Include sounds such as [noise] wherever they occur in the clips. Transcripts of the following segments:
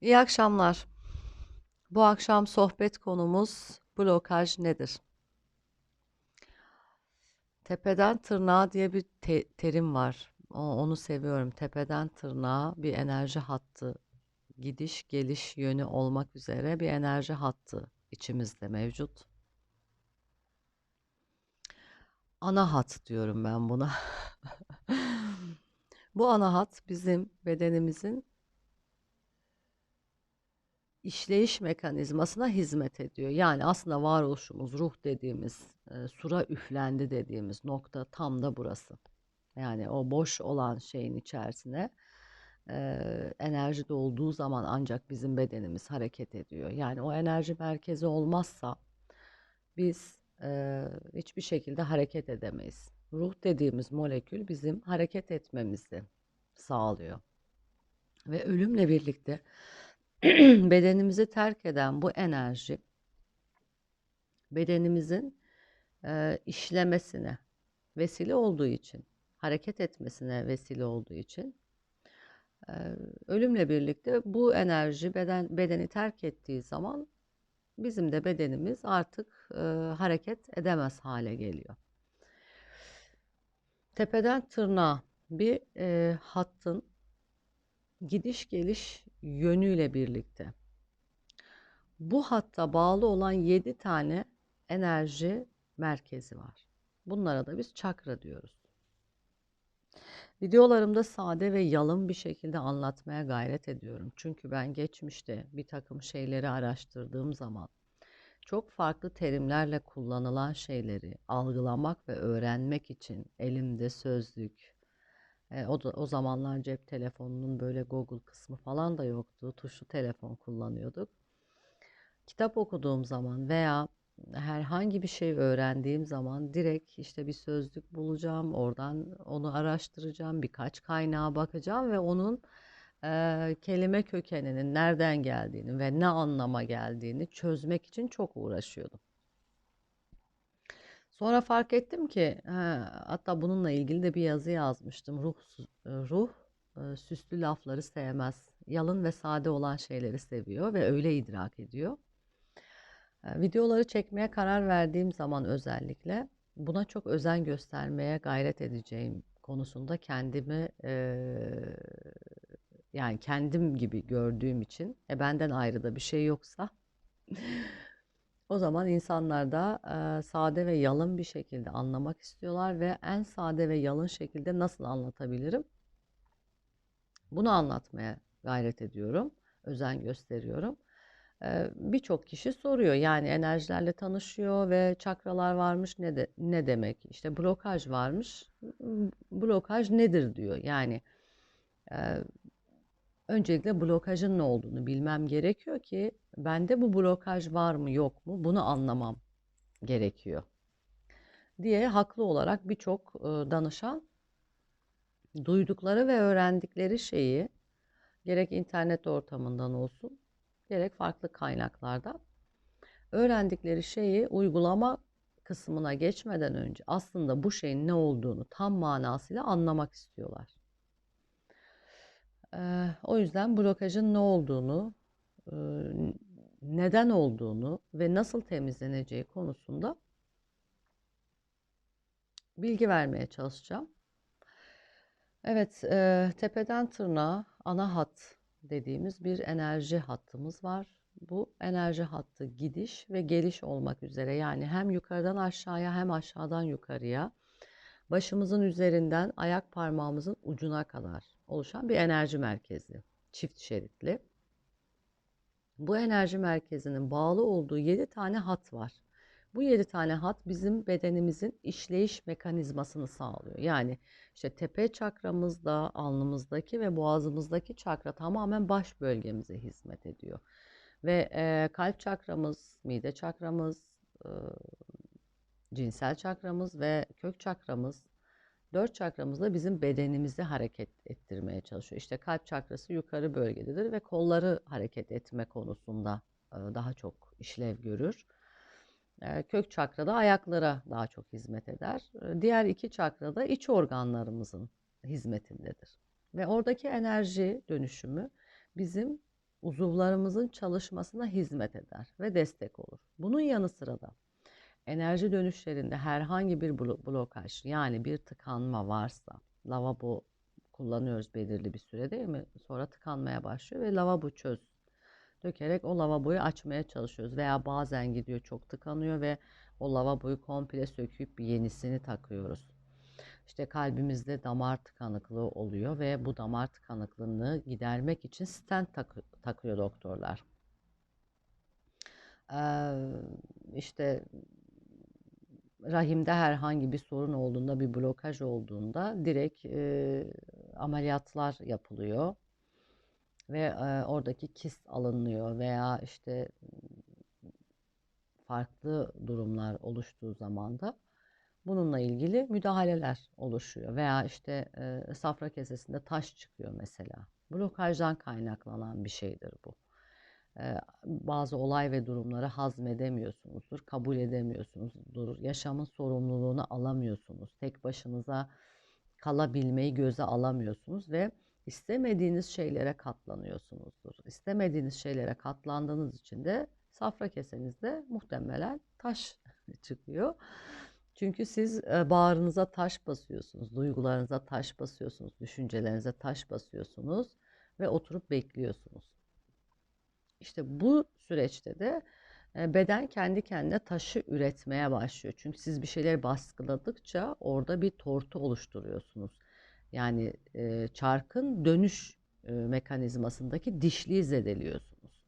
İyi akşamlar. Bu akşam sohbet konumuz blokaj nedir? Tepeden tırnağa diye bir te- terim var. O- Onu seviyorum. Tepeden tırnağa bir enerji hattı, gidiş geliş yönü olmak üzere bir enerji hattı içimizde mevcut. Ana hat diyorum ben buna. [laughs] Bu ana hat bizim bedenimizin işleyiş mekanizmasına hizmet ediyor. Yani aslında varoluşumuz, ruh dediğimiz, e, sura üflendi dediğimiz nokta tam da burası. Yani o boş olan şeyin içerisine e, enerji dolduğu zaman ancak bizim bedenimiz hareket ediyor. Yani o enerji merkezi olmazsa biz e, hiçbir şekilde hareket edemeyiz. Ruh dediğimiz molekül bizim hareket etmemizi sağlıyor. Ve ölümle birlikte [clears throat] bedenimizi terk eden bu enerji bedenimizin e, işlemesine vesile olduğu için, hareket etmesine vesile olduğu için e, ölümle birlikte bu enerji beden bedeni terk ettiği zaman bizim de bedenimiz artık e, hareket edemez hale geliyor. Tepeden tırnağa bir e, hattın gidiş geliş yönüyle birlikte bu hatta bağlı olan 7 tane enerji merkezi var. Bunlara da biz çakra diyoruz. Videolarımda sade ve yalın bir şekilde anlatmaya gayret ediyorum. Çünkü ben geçmişte bir takım şeyleri araştırdığım zaman çok farklı terimlerle kullanılan şeyleri algılamak ve öğrenmek için elimde sözlük, e, o da, o zamanlar cep telefonunun böyle Google kısmı falan da yoktu. Tuşlu telefon kullanıyorduk. Kitap okuduğum zaman veya herhangi bir şey öğrendiğim zaman direkt işte bir sözlük bulacağım, oradan onu araştıracağım, birkaç kaynağa bakacağım ve onun e, kelime kökeninin nereden geldiğini ve ne anlama geldiğini çözmek için çok uğraşıyordum. Sonra fark ettim ki ha, hatta bununla ilgili de bir yazı yazmıştım. Ruh ruh e, süslü lafları sevmez. Yalın ve sade olan şeyleri seviyor ve öyle idrak ediyor. E, videoları çekmeye karar verdiğim zaman özellikle buna çok özen göstermeye gayret edeceğim konusunda kendimi e, yani kendim gibi gördüğüm için e, benden ayrı da bir şey yoksa o zaman insanlar da e, sade ve yalın bir şekilde anlamak istiyorlar ve en sade ve yalın şekilde nasıl anlatabilirim? Bunu anlatmaya gayret ediyorum, özen gösteriyorum. E, Birçok kişi soruyor yani enerjilerle tanışıyor ve çakralar varmış ne de ne demek? İşte blokaj varmış. Blokaj nedir diyor. Yani öncelikle blokajın ne olduğunu bilmem gerekiyor ki bende bu blokaj var mı yok mu bunu anlamam gerekiyor diye haklı olarak birçok e, danışan duydukları ve öğrendikleri şeyi gerek internet ortamından olsun gerek farklı kaynaklarda öğrendikleri şeyi uygulama kısmına geçmeden önce aslında bu şeyin ne olduğunu tam manasıyla anlamak istiyorlar. O yüzden blokajın ne olduğunu, neden olduğunu ve nasıl temizleneceği konusunda bilgi vermeye çalışacağım. Evet, tepeden tırnağa ana hat dediğimiz bir enerji hattımız var. Bu enerji hattı gidiş ve geliş olmak üzere yani hem yukarıdan aşağıya hem aşağıdan yukarıya başımızın üzerinden ayak parmağımızın ucuna kadar oluşan bir enerji merkezi. Çift şeritli. Bu enerji merkezinin bağlı olduğu 7 tane hat var. Bu 7 tane hat bizim bedenimizin işleyiş mekanizmasını sağlıyor. Yani işte tepe çakramızda, alnımızdaki ve boğazımızdaki çakra tamamen baş bölgemize hizmet ediyor. Ve e, kalp çakramız, mide çakramız, e, cinsel çakramız ve kök çakramız dört çakramız da bizim bedenimizi hareket ettirmeye çalışıyor. İşte kalp çakrası yukarı bölgededir ve kolları hareket etme konusunda e, daha çok işlev görür. E, kök çakra da ayaklara daha çok hizmet eder. E, diğer iki çakra da iç organlarımızın hizmetindedir. Ve oradaki enerji dönüşümü bizim uzuvlarımızın çalışmasına hizmet eder ve destek olur. Bunun yanı sıra da enerji dönüşlerinde herhangi bir blokaj yani bir tıkanma varsa lavabo kullanıyoruz belirli bir süre değil mi? Sonra tıkanmaya başlıyor ve lavabo çöz dökerek o lavaboyu açmaya çalışıyoruz. Veya bazen gidiyor çok tıkanıyor ve o lavaboyu komple söküp bir yenisini takıyoruz. İşte kalbimizde damar tıkanıklığı oluyor ve bu damar tıkanıklığını gidermek için stent takı takıyor doktorlar. Ee, işte rahimde herhangi bir sorun olduğunda, bir blokaj olduğunda direkt e, ameliyatlar yapılıyor ve e, oradaki kist alınıyor veya işte farklı durumlar oluştuğu zaman da bununla ilgili müdahaleler oluşuyor veya işte e, safra kesesinde taş çıkıyor mesela. Blokajdan kaynaklanan bir şeydir bu. Bazı olay ve durumları hazmedemiyorsunuzdur, kabul edemiyorsunuzdur, yaşamın sorumluluğunu alamıyorsunuz, tek başınıza kalabilmeyi göze alamıyorsunuz ve istemediğiniz şeylere katlanıyorsunuzdur. İstemediğiniz şeylere katlandığınız için de safra kesenizde muhtemelen taş [laughs] çıkıyor. Çünkü siz bağrınıza taş basıyorsunuz, duygularınıza taş basıyorsunuz, düşüncelerinize taş basıyorsunuz ve oturup bekliyorsunuz. İşte bu süreçte de e, beden kendi kendine taşı üretmeye başlıyor. Çünkü siz bir şeyleri baskıladıkça orada bir tortu oluşturuyorsunuz. Yani e, çarkın dönüş e, mekanizmasındaki dişliği zedeliyorsunuz.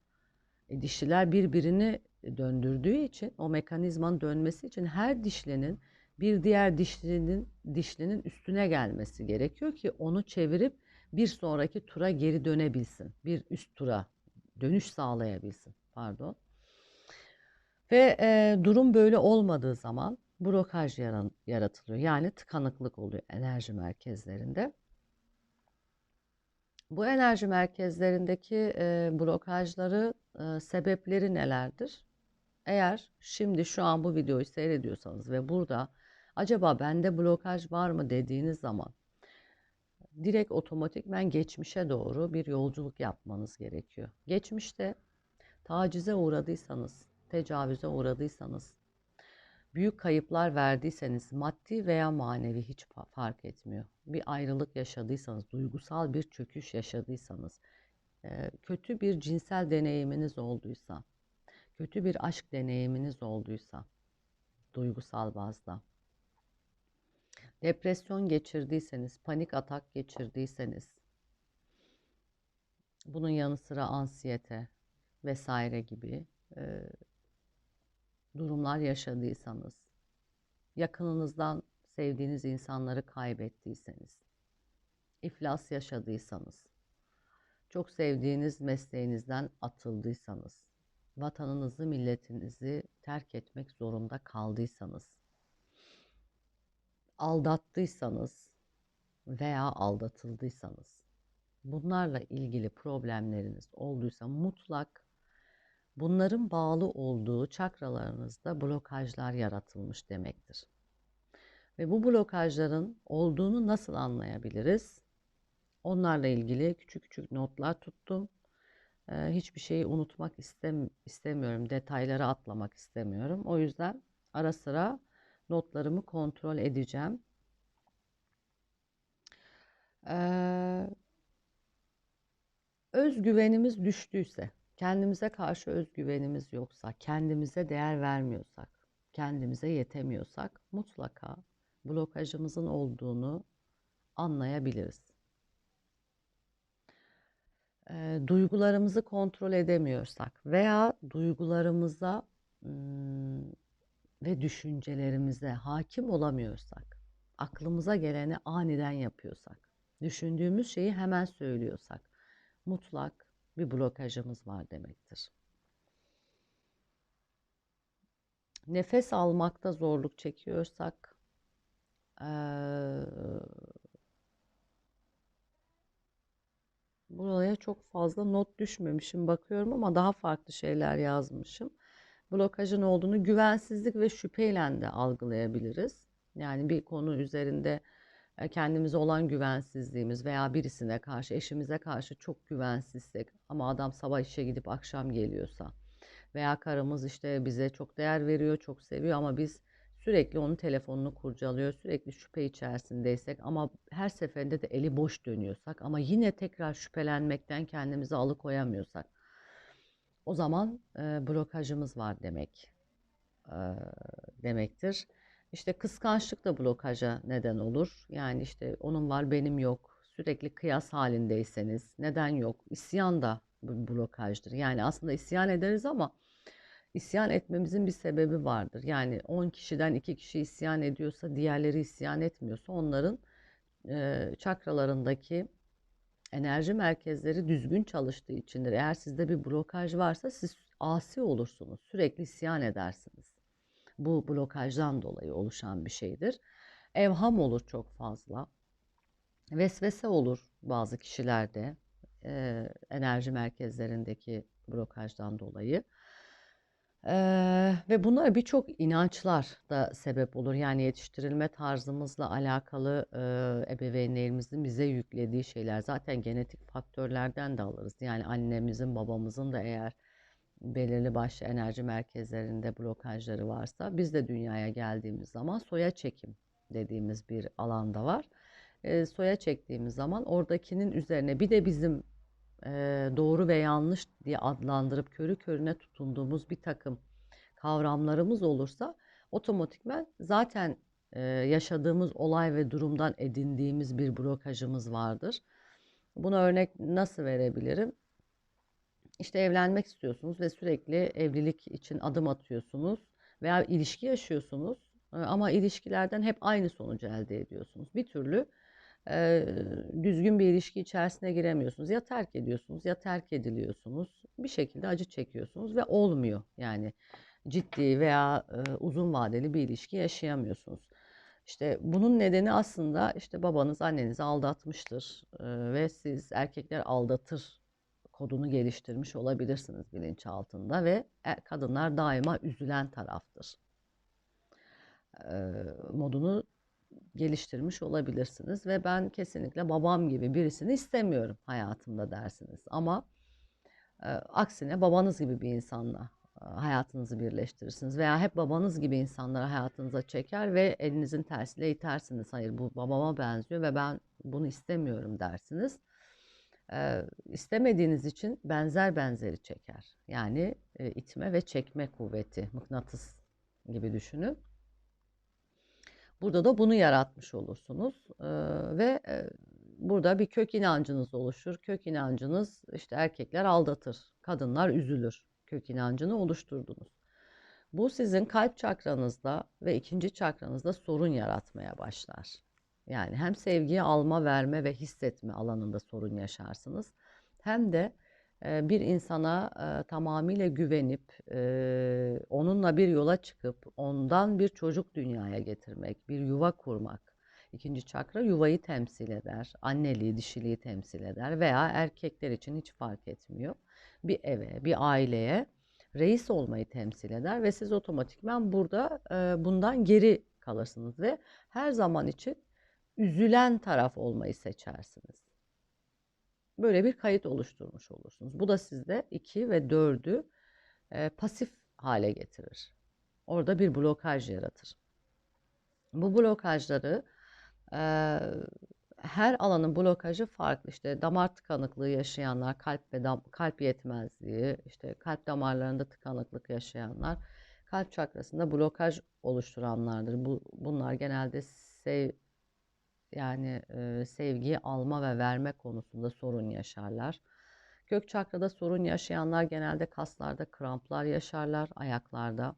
E, dişliler birbirini döndürdüğü için o mekanizmanın dönmesi için her dişlinin bir diğer dişlinin dişlinin üstüne gelmesi gerekiyor ki onu çevirip bir sonraki tura geri dönebilsin. Bir üst tura dönüş sağlayabilsin. Pardon. Ve e, durum böyle olmadığı zaman blokaj yaratılıyor. Yani tıkanıklık oluyor enerji merkezlerinde. Bu enerji merkezlerindeki e, blokajları e, sebepleri nelerdir? Eğer şimdi şu an bu videoyu seyrediyorsanız ve burada acaba bende blokaj var mı dediğiniz zaman direkt otomatikmen geçmişe doğru bir yolculuk yapmanız gerekiyor. Geçmişte tacize uğradıysanız, tecavüze uğradıysanız, büyük kayıplar verdiyseniz maddi veya manevi hiç fark etmiyor. Bir ayrılık yaşadıysanız, duygusal bir çöküş yaşadıysanız, kötü bir cinsel deneyiminiz olduysa, kötü bir aşk deneyiminiz olduysa, duygusal bazda, depresyon geçirdiyseniz, panik atak geçirdiyseniz, bunun yanı sıra ansiyete vesaire gibi durumlar yaşadıysanız, yakınınızdan sevdiğiniz insanları kaybettiyseniz, iflas yaşadıysanız, çok sevdiğiniz mesleğinizden atıldıysanız, vatanınızı, milletinizi terk etmek zorunda kaldıysanız, aldattıysanız veya aldatıldıysanız, bunlarla ilgili problemleriniz olduysa mutlak Bunların bağlı olduğu çakralarınızda blokajlar yaratılmış demektir. Ve bu blokajların olduğunu nasıl anlayabiliriz? Onlarla ilgili küçük küçük notlar tuttum. Ee, hiçbir şeyi unutmak istem istemiyorum, detayları atlamak istemiyorum. O yüzden ara sıra notlarımı kontrol edeceğim. Ee, özgüvenimiz düştüyse, Kendimize karşı özgüvenimiz yoksa, kendimize değer vermiyorsak, kendimize yetemiyorsak mutlaka blokajımızın olduğunu anlayabiliriz. E, duygularımızı kontrol edemiyorsak veya duygularımıza ım, ve düşüncelerimize hakim olamıyorsak, aklımıza geleni aniden yapıyorsak, düşündüğümüz şeyi hemen söylüyorsak, mutlak bir blokajımız var demektir. Nefes almakta zorluk çekiyorsak ee, buraya çok fazla not düşmemişim bakıyorum ama daha farklı şeyler yazmışım. Blokajın olduğunu güvensizlik ve şüpheyle de algılayabiliriz. Yani bir konu üzerinde e, kendimize olan güvensizliğimiz veya birisine karşı, eşimize karşı çok güvensizsek ama adam sabah işe gidip akşam geliyorsa veya karımız işte bize çok değer veriyor, çok seviyor ama biz sürekli onun telefonunu kurcalıyor, sürekli şüphe içerisindeysek ama her seferinde de eli boş dönüyorsak ama yine tekrar şüphelenmekten kendimizi alıkoyamıyorsak o zaman e, blokajımız var demek e, demektir. İşte kıskançlık da blokaja neden olur. Yani işte onun var benim yok. Sürekli kıyas halindeyseniz neden yok? İsyan da blokajdır. Yani aslında isyan ederiz ama isyan etmemizin bir sebebi vardır. Yani 10 kişiden 2 kişi isyan ediyorsa diğerleri isyan etmiyorsa onların e, çakralarındaki enerji merkezleri düzgün çalıştığı içindir. Eğer sizde bir blokaj varsa siz asi olursunuz. Sürekli isyan edersiniz. Bu blokajdan dolayı oluşan bir şeydir. Evham olur çok fazla. Vesvese olur bazı kişilerde e, enerji merkezlerindeki blokajdan dolayı. Ee, ve bunlar birçok inançlar da sebep olur. Yani yetiştirilme tarzımızla alakalı e, ebeveynlerimizin bize yüklediği şeyler zaten genetik faktörlerden de alırız. Yani annemizin, babamızın da eğer belirli başlı enerji merkezlerinde blokajları varsa biz de dünyaya geldiğimiz zaman soya çekim dediğimiz bir alanda var. E, soya çektiğimiz zaman oradakinin üzerine bir de bizim e, doğru ve yanlış diye adlandırıp körü körüne tutunduğumuz bir takım kavramlarımız olursa otomatikmen zaten e, yaşadığımız olay ve durumdan edindiğimiz bir blokajımız vardır. Buna örnek nasıl verebilirim? İşte evlenmek istiyorsunuz ve sürekli evlilik için adım atıyorsunuz veya ilişki yaşıyorsunuz ama ilişkilerden hep aynı sonucu elde ediyorsunuz. Bir türlü e, düzgün bir ilişki içerisine giremiyorsunuz. Ya terk ediyorsunuz ya terk ediliyorsunuz. Bir şekilde acı çekiyorsunuz ve olmuyor. Yani ciddi veya e, uzun vadeli bir ilişki yaşayamıyorsunuz. İşte bunun nedeni aslında işte babanız annenizi aldatmıştır e, ve siz erkekler aldatır kodunu geliştirmiş olabilirsiniz bilinçaltında ve kadınlar daima üzülen taraftır. E, modunu geliştirmiş olabilirsiniz ve ben kesinlikle babam gibi birisini istemiyorum hayatımda dersiniz. Ama e, aksine babanız gibi bir insanla e, hayatınızı birleştirirsiniz veya hep babanız gibi insanları hayatınıza çeker ve elinizin tersiyle itersiniz. Hayır bu babama benziyor ve ben bunu istemiyorum dersiniz. E, istemediğiniz için benzer benzeri çeker. Yani e, itme ve çekme kuvveti, mıknatıs gibi düşünün. Burada da bunu yaratmış olursunuz ee, ve e, burada bir kök inancınız oluşur. Kök inancınız işte erkekler aldatır, kadınlar üzülür. Kök inancını oluşturdunuz. Bu sizin kalp çakranızda ve ikinci çakranızda sorun yaratmaya başlar. Yani hem sevgiyi alma, verme ve hissetme alanında sorun yaşarsınız. Hem de bir insana tamamıyla güvenip onunla bir yola çıkıp ondan bir çocuk dünyaya getirmek, bir yuva kurmak. İkinci çakra yuvayı temsil eder, anneliği, dişiliği temsil eder veya erkekler için hiç fark etmiyor. Bir eve, bir aileye reis olmayı temsil eder ve siz otomatikman burada bundan geri kalırsınız ve her zaman için üzülen taraf olmayı seçersiniz. Böyle bir kayıt oluşturmuş olursunuz. Bu da sizde 2 ve 4'ü e, pasif hale getirir. Orada bir blokaj yaratır. Bu blokajları e, her alanın blokajı farklı. İşte damar tıkanıklığı yaşayanlar, kalp ve dam, kalp yetmezliği, işte kalp damarlarında tıkanıklık yaşayanlar, kalp çakrasında blokaj oluşturanlardır. Bu, bunlar genelde sev, yani e, sevgiyi alma ve verme konusunda sorun yaşarlar. Kök çakrada sorun yaşayanlar genelde kaslarda kramplar yaşarlar, ayaklarda,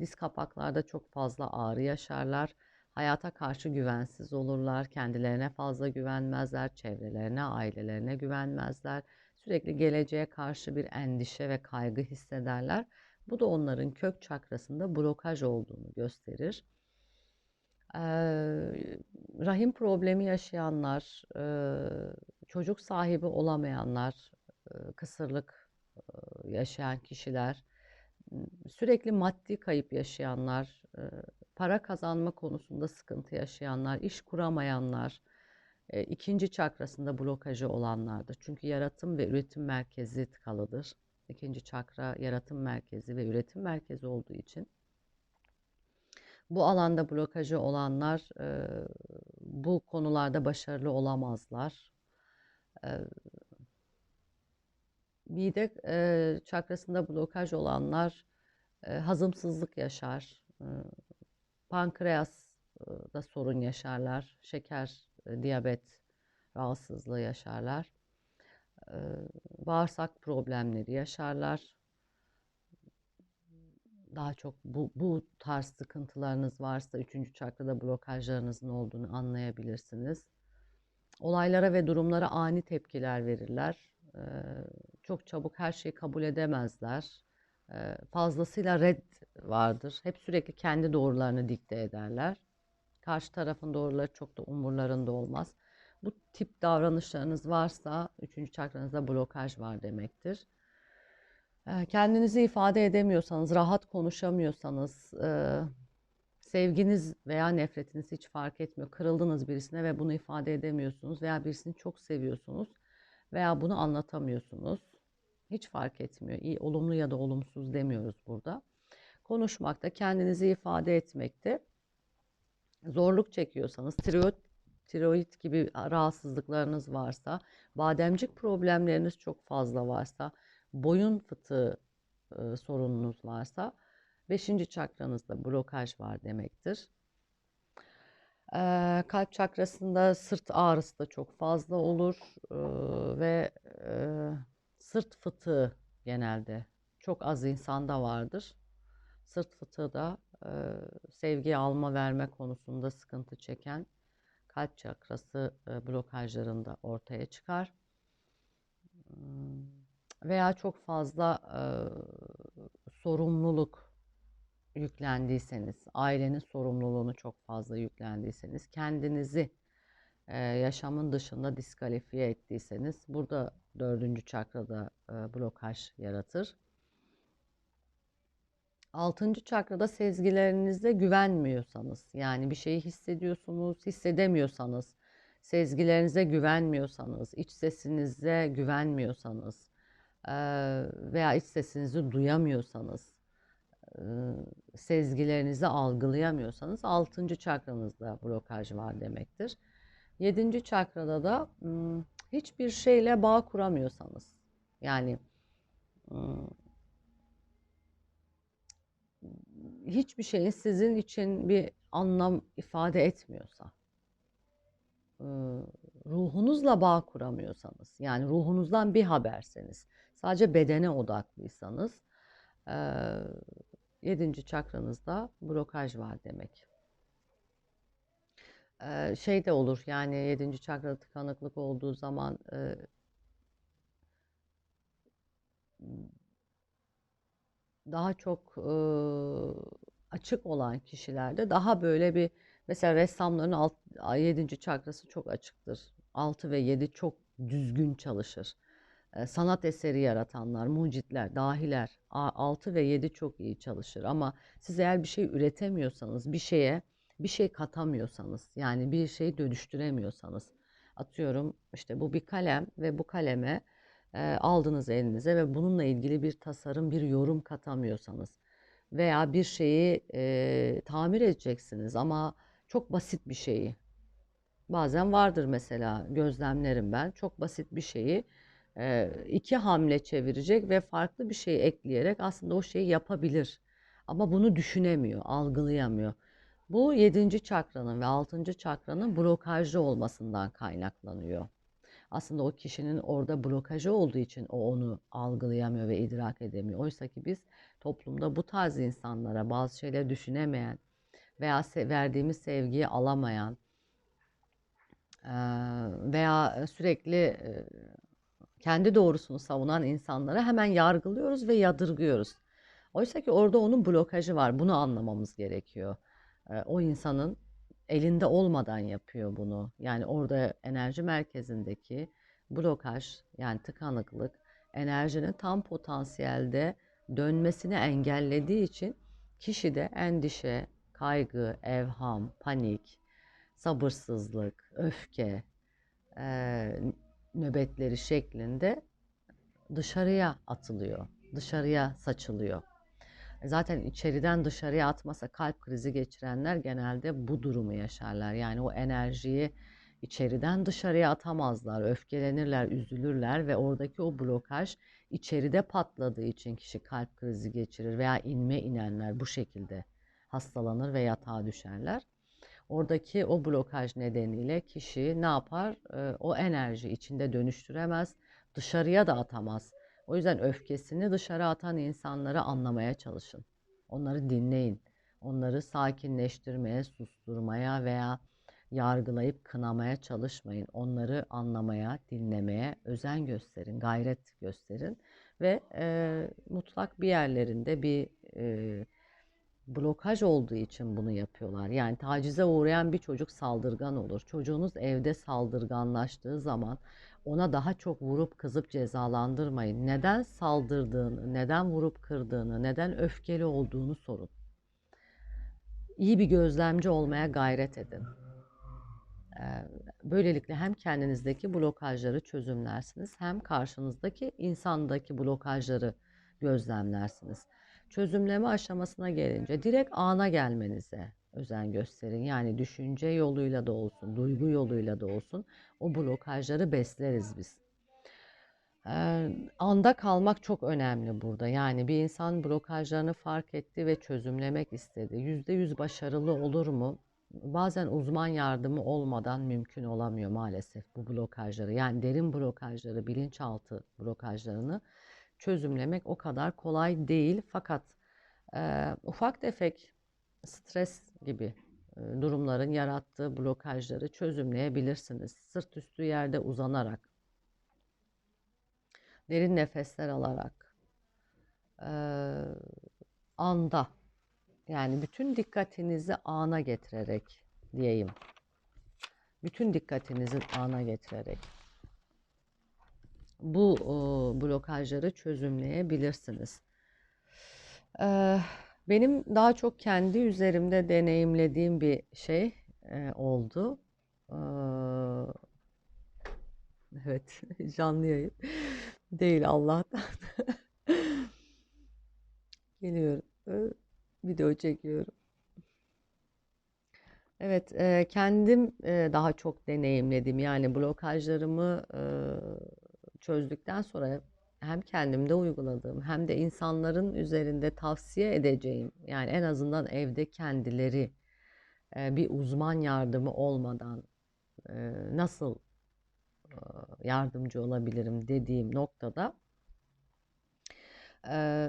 diz kapaklarda çok fazla ağrı yaşarlar. Hayata karşı güvensiz olurlar, kendilerine fazla güvenmezler, çevrelerine, ailelerine güvenmezler. Sürekli geleceğe karşı bir endişe ve kaygı hissederler. Bu da onların kök çakrasında blokaj olduğunu gösterir rahim problemi yaşayanlar, çocuk sahibi olamayanlar, kısırlık yaşayan kişiler, sürekli maddi kayıp yaşayanlar, para kazanma konusunda sıkıntı yaşayanlar, iş kuramayanlar, e, ikinci çakrasında blokajı olanlardır. Çünkü yaratım ve üretim merkezi tıkalıdır. İkinci çakra yaratım merkezi ve üretim merkezi olduğu için bu alanda blokajı olanlar e, bu konularda başarılı olamazlar. E, mide e, çakrasında blokaj olanlar e, hazımsızlık yaşar. E, pankreas da sorun yaşarlar. Şeker, e, diyabet rahatsızlığı yaşarlar. E, bağırsak problemleri yaşarlar. Daha çok bu, bu tarz sıkıntılarınız varsa üçüncü çakrada blokajlarınızın olduğunu anlayabilirsiniz. Olaylara ve durumlara ani tepkiler verirler. Ee, çok çabuk her şeyi kabul edemezler. Ee, fazlasıyla red vardır. Hep sürekli kendi doğrularını dikte ederler. Karşı tarafın doğruları çok da umurlarında olmaz. Bu tip davranışlarınız varsa üçüncü çakranızda blokaj var demektir. Ee, kendinizi ifade edemiyorsanız, rahat konuşamıyorsanız, e, sevginiz veya nefretiniz hiç fark etmiyor. Kırıldınız birisine ve bunu ifade edemiyorsunuz veya birisini çok seviyorsunuz veya bunu anlatamıyorsunuz. Hiç fark etmiyor. İyi, olumlu ya da olumsuz demiyoruz burada. Konuşmakta, kendinizi ifade etmekte zorluk çekiyorsanız, tiroid, tiroid gibi rahatsızlıklarınız varsa, bademcik problemleriniz çok fazla varsa, boyun fıtığı e, sorununuz varsa, beşinci çakranızda blokaj var demektir. E, kalp çakrasında sırt ağrısı da çok fazla olur e, ve e, sırt fıtığı genelde çok az insanda vardır. Sırt fıtığı da e, sevgi alma verme konusunda sıkıntı çeken kalp çakrası e, blokajlarında ortaya çıkar. Hmm, veya çok fazla e, sorumluluk yüklendiyseniz, ailenin sorumluluğunu çok fazla yüklendiyseniz, kendinizi e, yaşamın dışında diskalifiye ettiyseniz, burada dördüncü çakrada e, blokaj yaratır. Altıncı çakrada sezgilerinize güvenmiyorsanız, yani bir şeyi hissediyorsunuz, hissedemiyorsanız, sezgilerinize güvenmiyorsanız, iç sesinize güvenmiyorsanız veya iç sesinizi duyamıyorsanız, sezgilerinizi algılayamıyorsanız altıncı çakranızda blokaj var demektir. Yedinci çakrada da hiçbir şeyle bağ kuramıyorsanız, yani hiçbir şeyin sizin için bir anlam ifade etmiyorsa, ruhunuzla bağ kuramıyorsanız, yani ruhunuzdan bir haberseniz, sadece bedene odaklıysanız, yedinci çakranızda blokaj var demek. Şey de olur yani yedinci çakrada tıkanıklık olduğu zaman daha çok e, açık olan kişilerde daha böyle bir mesela ressamların alt, 7. çakrası çok açıktır. 6 ve 7 çok düzgün çalışır. E, sanat eseri yaratanlar, mucitler, dahiler 6 ve 7 çok iyi çalışır. Ama siz eğer bir şey üretemiyorsanız, bir şeye bir şey katamıyorsanız, yani bir şey dönüştüremiyorsanız, atıyorum işte bu bir kalem ve bu kaleme e, aldınız elinize ve bununla ilgili bir tasarım, bir yorum katamıyorsanız veya bir şeyi e, tamir edeceksiniz ama çok basit bir şeyi. Bazen vardır mesela gözlemlerim ben çok basit bir şeyi e, iki hamle çevirecek ve farklı bir şey ekleyerek aslında o şeyi yapabilir. Ama bunu düşünemiyor, algılayamıyor. Bu yedinci çakranın ve altıncı çakranın blokajlı olmasından kaynaklanıyor aslında o kişinin orada blokajı olduğu için o onu algılayamıyor ve idrak edemiyor. Oysa ki biz toplumda bu tarz insanlara bazı şeyleri düşünemeyen veya verdiğimiz sevgiyi alamayan veya sürekli kendi doğrusunu savunan insanlara hemen yargılıyoruz ve yadırgıyoruz. Oysa ki orada onun blokajı var. Bunu anlamamız gerekiyor. O insanın elinde olmadan yapıyor bunu. Yani orada enerji merkezindeki blokaj yani tıkanıklık enerjinin tam potansiyelde dönmesini engellediği için kişide endişe, kaygı, evham, panik, sabırsızlık, öfke e, nöbetleri şeklinde dışarıya atılıyor, dışarıya saçılıyor. Zaten içeriden dışarıya atmasa kalp krizi geçirenler genelde bu durumu yaşarlar. Yani o enerjiyi içeriden dışarıya atamazlar, öfkelenirler, üzülürler ve oradaki o blokaj içeride patladığı için kişi kalp krizi geçirir veya inme inenler bu şekilde hastalanır ve yatağa düşerler. Oradaki o blokaj nedeniyle kişi ne yapar? Ee, o enerji içinde dönüştüremez, dışarıya da atamaz. O yüzden öfkesini dışarı atan insanları anlamaya çalışın. Onları dinleyin. Onları sakinleştirmeye, susturmaya veya yargılayıp kınamaya çalışmayın. Onları anlamaya, dinlemeye özen gösterin, gayret gösterin ve e, mutlak bir yerlerinde bir e, blokaj olduğu için bunu yapıyorlar. Yani tacize uğrayan bir çocuk saldırgan olur. Çocuğunuz evde saldırganlaştığı zaman ona daha çok vurup kızıp cezalandırmayın. Neden saldırdığını, neden vurup kırdığını, neden öfkeli olduğunu sorun. İyi bir gözlemci olmaya gayret edin. Böylelikle hem kendinizdeki blokajları çözümlersiniz hem karşınızdaki insandaki blokajları gözlemlersiniz. Çözümleme aşamasına gelince direkt ana gelmenize özen gösterin. Yani düşünce yoluyla da olsun, duygu yoluyla da olsun o blokajları besleriz biz. Ee, anda kalmak çok önemli burada. Yani bir insan blokajlarını fark etti ve çözümlemek istedi. Yüzde yüz başarılı olur mu? Bazen uzman yardımı olmadan mümkün olamıyor maalesef bu blokajları. Yani derin blokajları, bilinçaltı blokajlarını çözümlemek o kadar kolay değil. Fakat e, ufak tefek stres gibi e, durumların yarattığı blokajları çözümleyebilirsiniz. Sırt üstü yerde uzanarak, derin nefesler alarak, e, anda yani bütün dikkatinizi ana getirerek diyeyim. Bütün dikkatinizi ana getirerek bu blokajları çözümleyebilirsiniz. E, benim daha çok kendi üzerimde deneyimlediğim bir şey e, oldu. E, evet, [laughs] canlı yayın değil Allah'tan. [laughs] Geliyorum. Video çekiyorum. Evet, kendim daha çok deneyimledim. Yani blokajlarımı çözdükten sonra hem kendimde uyguladığım hem de insanların üzerinde tavsiye edeceğim yani en azından evde kendileri e, bir uzman yardımı olmadan e, nasıl e, yardımcı olabilirim dediğim noktada e,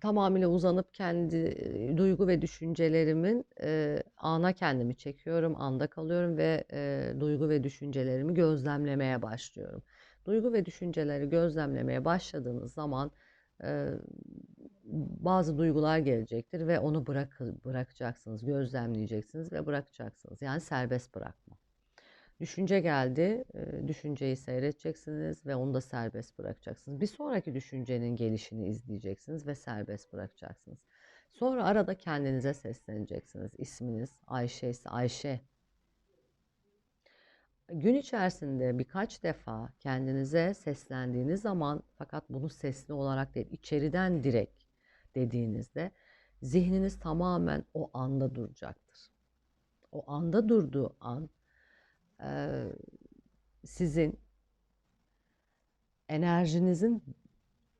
tamamıyla uzanıp kendi duygu ve düşüncelerimin e, ana kendimi çekiyorum, anda kalıyorum ve e, duygu ve düşüncelerimi gözlemlemeye başlıyorum. Duygu ve düşünceleri gözlemlemeye başladığınız zaman e, bazı duygular gelecektir ve onu bırak bırakacaksınız, gözlemleyeceksiniz ve bırakacaksınız. Yani serbest bırakma. Düşünce geldi, e, düşünceyi seyredeceksiniz ve onu da serbest bırakacaksınız. Bir sonraki düşüncenin gelişini izleyeceksiniz ve serbest bırakacaksınız. Sonra arada kendinize sesleneceksiniz. İsminiz Ayşe ise Ayşe Gün içerisinde birkaç defa kendinize seslendiğiniz zaman fakat bunu sesli olarak değil içeriden direkt dediğinizde zihniniz tamamen o anda duracaktır. O anda durduğu an e, sizin enerjinizin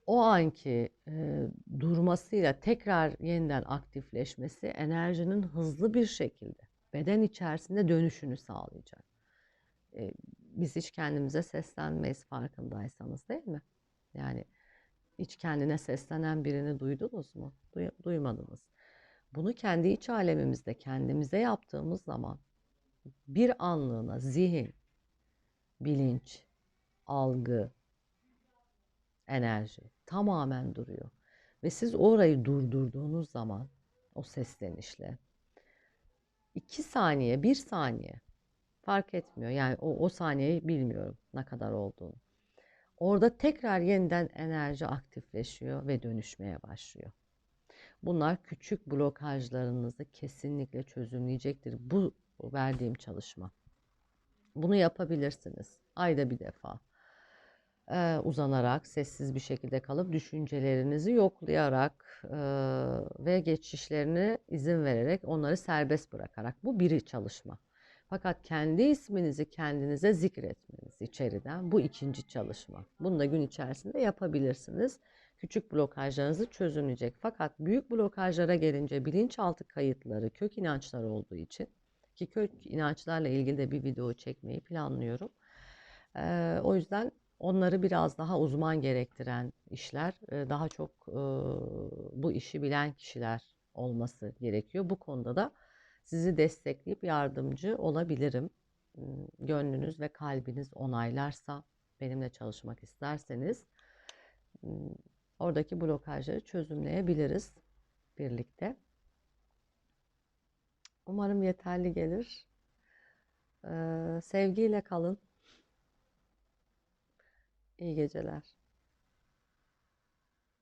o anki e, durmasıyla tekrar yeniden aktifleşmesi enerjinin hızlı bir şekilde beden içerisinde dönüşünü sağlayacak biz hiç kendimize seslenmeyiz farkındaysanız değil mi? Yani hiç kendine seslenen birini duydunuz mu? Duy, duymadınız. Bunu kendi iç alemimizde kendimize yaptığımız zaman bir anlığına zihin, bilinç, algı, enerji tamamen duruyor. Ve siz orayı durdurduğunuz zaman o seslenişle iki saniye, bir saniye Fark etmiyor. Yani o, o saniyeyi bilmiyorum ne kadar olduğunu. Orada tekrar yeniden enerji aktifleşiyor ve dönüşmeye başlıyor. Bunlar küçük blokajlarınızı kesinlikle çözümleyecektir bu verdiğim çalışma. Bunu yapabilirsiniz. Ayda bir defa. Ee, uzanarak, sessiz bir şekilde kalıp düşüncelerinizi yoklayarak e, ve geçişlerine izin vererek onları serbest bırakarak. Bu biri çalışma. Fakat kendi isminizi kendinize zikretmeniz içeriden bu ikinci çalışma. Bunu da gün içerisinde yapabilirsiniz. Küçük blokajlarınızı çözümleyecek. Fakat büyük blokajlara gelince bilinçaltı kayıtları, kök inançlar olduğu için ki kök inançlarla ilgili de bir video çekmeyi planlıyorum. Ee, o yüzden onları biraz daha uzman gerektiren işler, daha çok e, bu işi bilen kişiler olması gerekiyor. Bu konuda da sizi destekleyip yardımcı olabilirim. Gönlünüz ve kalbiniz onaylarsa, benimle çalışmak isterseniz hmm, oradaki blokajları çözümleyebiliriz birlikte. Umarım yeterli gelir. Ee, sevgiyle kalın. İyi geceler.